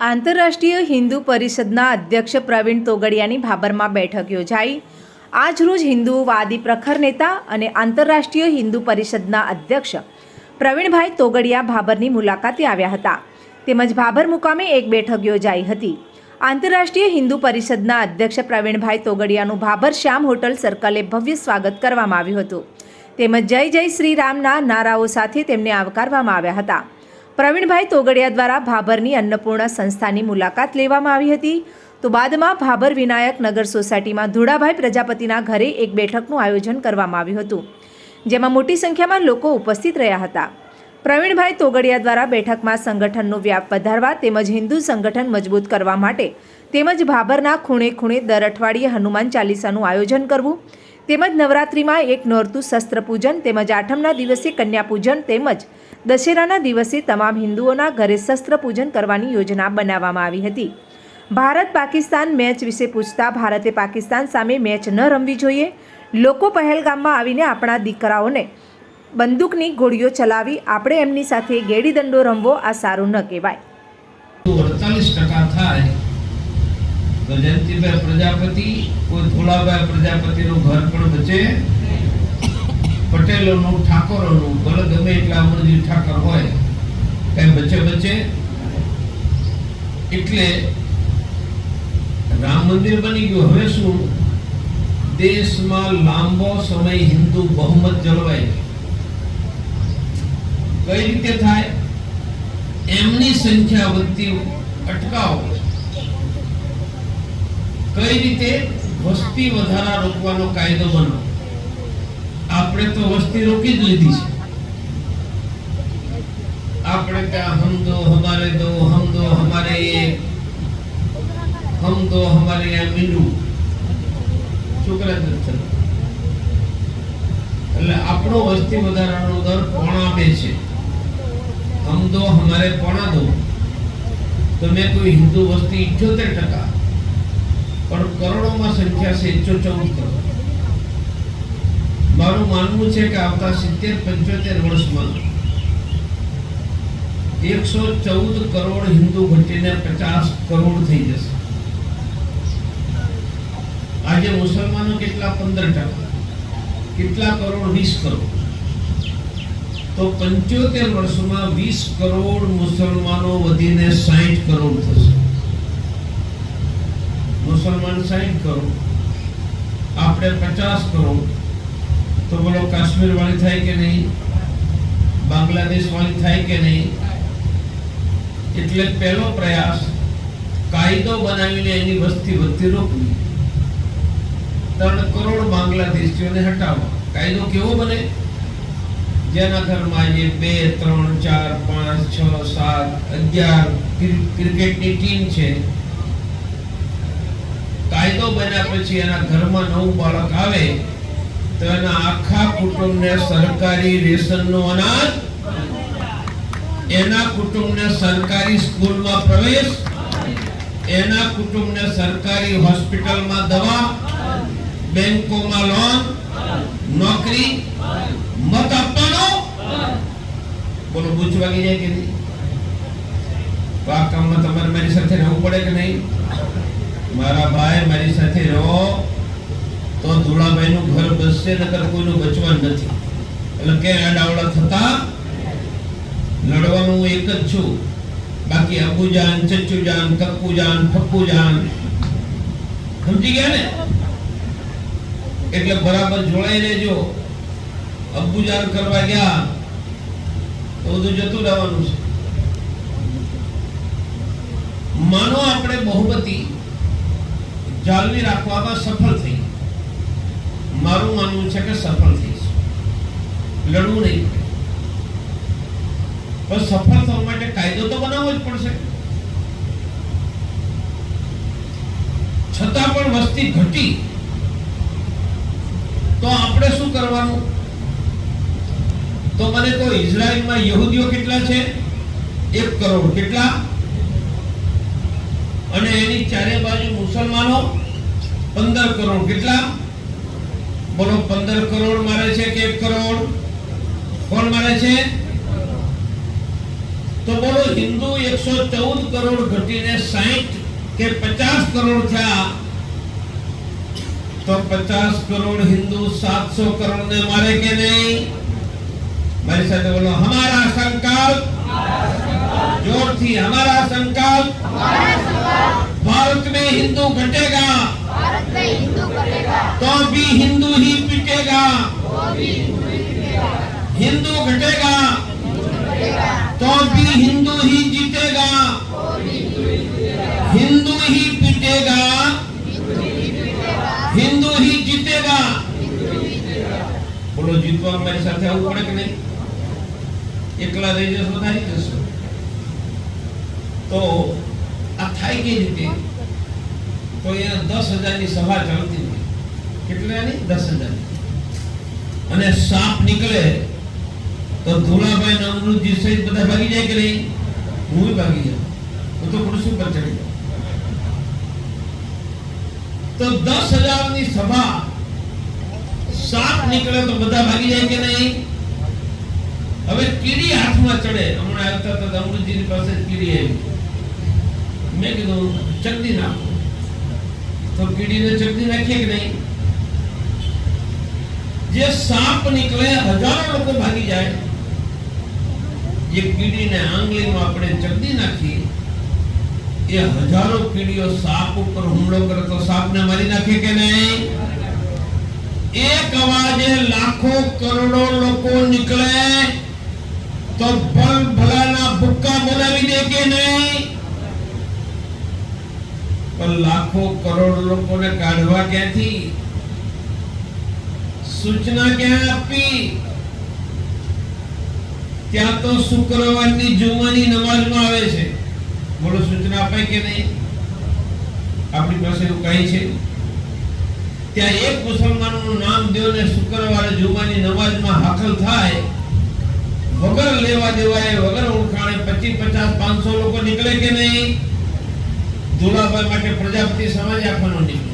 આંતરરાષ્ટ્રીય હિન્દુ પરિષદના અધ્યક્ષ પ્રવીણ તોગડિયાની ભાબરમાં બેઠક યોજાઈ. આજરોજ હિન્દુવાદી પ્રખર નેતા અને આંતરરાષ્ટ્રીય હિન્દુ પરિષદના અધ્યક્ષ પ્રવીણભાઈ તોગડિયા ભાબરની મુલાકાતે આવ્યા હતા. તેમજ ભાબર મુકામે એક બેઠક યોજાઈ હતી. આંતરરાષ્ટ્રીય હિન્દુ પરિષદના અધ્યક્ષ પ્રવીણભાઈ તોગડિયાનું ભાબર શ્યામ હોટલ સર્કલે ભવ્ય સ્વાગત કરવામાં આવ્યું હતું. તેમજ જય જય શ્રી રામના નારાઓ સાથે તેમને આવકારવામાં આવ્યા હતા. પ્રવીણભાઈ તોગડિયા દ્વારા ભાભરની અન્નપૂર્ણા સંસ્થાની મુલાકાત લેવામાં આવી હતી. તો બાદમાં ભાભર વિનાયક નગર સોસાયટીમાં ધુડાભાઈ પ્રજાપતિના ઘરે એક બેઠકનું આયોજન કરવામાં આવ્યું હતું, જેમાં મોટી સંખ્યામાં લોકો ઉપસ્થિત રહ્યા હતા. પ્રવીણભાઈ તોગડિયા દ્વારા બેઠકમાં સંગઠનનો વ્યાપ વધારવા તેમજ હિન્દુ સંગઠન મજબૂત કરવા માટે તેમજ ભાભરના ખૂણે ખૂણે દર અઠવાડિયે હનુમાન ચાલીસાનું આયોજન કરવું તેમજ નવરાત્રિમાં એક નોરતું શસ્ત્ર પૂજન તેમજ આઠમના દિવસે કન્યા પૂજન તેમજ દશેરાના દિવસે તમામ હિન્દુઓના ઘરે શસ્ત્ર પૂજન કરવાની યોજના બનાવવામાં આવી હતી. ભારત પાકિસ્તાન મેચ વિશે પૂછતા ભારતે પાકિસ્તાન સામે મેચ ન રમવી જોઈએ. લોકો પહેલગામમાં આવીને આપણા દીકરાઓને બંદૂકની ગોળીઓ ચલાવી આપણે એમની સાથે ગેડી દંડો રમવો આ સારું ન કહેવાય. અડતાલીસ ટકા થાય તો પ્રજાપતિ, કોઈ ધોળાભાઈ પ્રજાપતિનું ઘર પણ બચે. પટેલોનું, ઠાકોરોનું, ભલે ગમે એટલા અમરજી ઠાકર હોય, કઈ બચે બચે. એટલે રામ મંદિર બની ગયું. હવે શું? દેશમાં લાંબો સમય હિન્દુ બહુમત જળવાય કઈ રીતે થાય? એમની સંખ્યા વધતી અટકાવો. કઈ રીતે વસ્તી વધારા રોકવાનો કાયદો બનો આપણે તો વસ્તી રોકી જ લીધી છે. આપણે ત્યાં હમ દો હમારે દો, હમ દો હમારે એ, હમ દો હમારે યહાં મીંડું. છોકરા દર્શન એટલે આપણો વસ્તી વધારાનો દર પોણા બે છે. હમ દો હમારે પોણા દો. તો મેં કોઈ હિન્દુ વસ્તી ઇઠ્યોતેર ટકા પણ કરોડોમાં સંખ્યા છે, એકસો કરોડ. મારું માનવું છે કે આવતા સિત્તેર, પંચોતેર વર્ષમાં એકસો ચૌદ કરોડ હિન્દુ ઘટીને પચાસ કરોડ થઈ જશે. આજે મુસલમાનો કેટલા? પંદર ટકા. કેટલા કરોડ? વીસ કરોડ. તો પંચોતેર વર્ષમાં વીસ કરોડ મુસલમાનો વધીને સાહીઠ કરોડ થશે. મુસલમાન સાહીઠ કરોડ આપણે પચાસ કરો, તો બોલો કાશ્મીર વાળી થાય કે નહીં? બાંગ્લાદેશ વાળી થાય કે નહીં? એટલે પહેલો પ્રયાસ, કાયદો બનાવીને એની વસ્તી વધતી રોકવી. ત્રણ કરોડ બાંગ્લાદેશીઓને હટાવવા. કાયદો કેવો બને? જેના ઘરમાં આજે બે, ત્રણ, ચાર, પાંચ, છ, સાત, અગિયાર ક્રિ- ક્રિકેટની ટીમ છે. કાયદો બન્યા પછી એના ઘરમાં નવું બાળક આવે, તો એના આખા કુટુંબને સરકારી રેશનનું અનાજ, એના કુટુંબને સરકારી સ્કૂલમાં પ્રવેશ, એના કુટુંબને સરકારી હોસ્પિટલમાં દવા, બેંકોમાં લોન, નોકરી, મત આપવાનો. બોલો પૂછવા વાગી જાય કે નહીં? આ કામમાં તમારે મારી સાથે રહેવું પડે કે નહીં? મારા ભાઈ મારી સાથે રહો, તો ધુળાભાઈનું ઘર બસશે, નકર કોઈનું બચવાનું નથી. એટલે કે આડાવડા થતા લડવાનું હું એક જ છું. બાકી અબુજાન, ચચ્ચુજાન કક્કુજાન ફક્કુજાન સમજી ગયા ને? એટલે બરાબર જોડાઈ રહેજો. અબુજાન કરવા ગયા, તો બધું જતું રહેવાનું છે. માનો આપણે બહુમતી. જાળવી રાખવામાં સફળ થઈ. મારું માનવું છે કે સફળ થઈશ લડવું નહીં. પણ સફળ થવા માટે કાયદો તો બનાવવો જ પડશે. છતાં પણ વસ્તી ઘટી, તો આપણે શું કરવાનું? તો મને તો ઇઝરાયલમાં યહૂદીઓ કેટલા છે? એક કરોડ. કેટલા? અને એની ચારે બાજુ મુસલમાનો પંદર કરોડ. કેટલા? બોલો, પંદર કરોડ મારે છે કે એક કરોડ? કોણ મારે છે? તો બોલો, હિન્દુ એકસો ચૌદ કરોડ ઘટીને સાહીઠ કે પચાસ કરોડ થયા, તો પચાસ કરોડ હિન્દુ સાતસો કરોડ ને મારે કે નહીં? મારી સાથે બોલો હમારા સંકલ્પ ज़ोर थी हमारा संकल्प। भारत में हिंदू घटेगा। तो भी हिंदू ही पिटेगा। हिंदू घटेगा। तो भी हिंदू ही जीतेगा। हिंदू ही पिटेगा। हिंदू ही जीतेगा। बोलो, जीतवा मेरे साथ है ऊपर के नहीं? એકલા રહી જશો તો જશો. તો આ થાય કઈ રીતે? તો એ દસ હજારની સભા ચાલતી હતી કેટલાની દસ હજારની. અને સાપ નીકળે તો ધોળાભાઈ ને અમૃતજી સહિત બધા ભાગી જાય કે નહીં? હું ભાગી જાઉં. હું તો ખુરશી પર ચડી જાઉં તો દસ હજારની સભા સાપ નીકળે તો બધા ભાગી જાય કે નહીં? હવે કીડી હાથમાં ચડે. હમણાં આવતા હતા અમૃતજીની પાસે કીડી આવી. મેં કીધું ચકડી નાખો. તો કીડીને ચકડી નાખીએ કે નહીં? જે સાપ નીકળે, હજારો લોકો ભાગી જાય. જે કીડીને આંગળીમાં આપણે ચકડી નાખી. એ હજારો કીડીઓ સાપ ઉપર હુમલો કરે તો સાપને મારી નાખે કે નહીં? એક અવાજે લાખો કરોડો લોકો નીકળે તો ભલ ભલાના ભૂક્કા બોલાવી દે કે નહીં? પણ લાખો કરોડ લોકોને કાઢવા ક્યાંથી? સૂચના ક્યાં આપી? ત્યાં તો શુક્રવારની જુમાની નમાજમાં આવે છે. બોલો, સૂચના અપાય કે નહીં? આપણી પાસે એવું કઈ છે? ત્યાં એક મુસલમાનનું નામ દો ને શુક્રવારે જુમાની નમાજમાં હાકલ થાય વગર લેવા દેવાય, વગર ઓળખાણે પચીસ, પચાસ, પાંચસો લોકો નીકળે કે નહીં? દુલાભાઈ માટે પ્રજાપતિ સમાજ આપવાનો નીકળે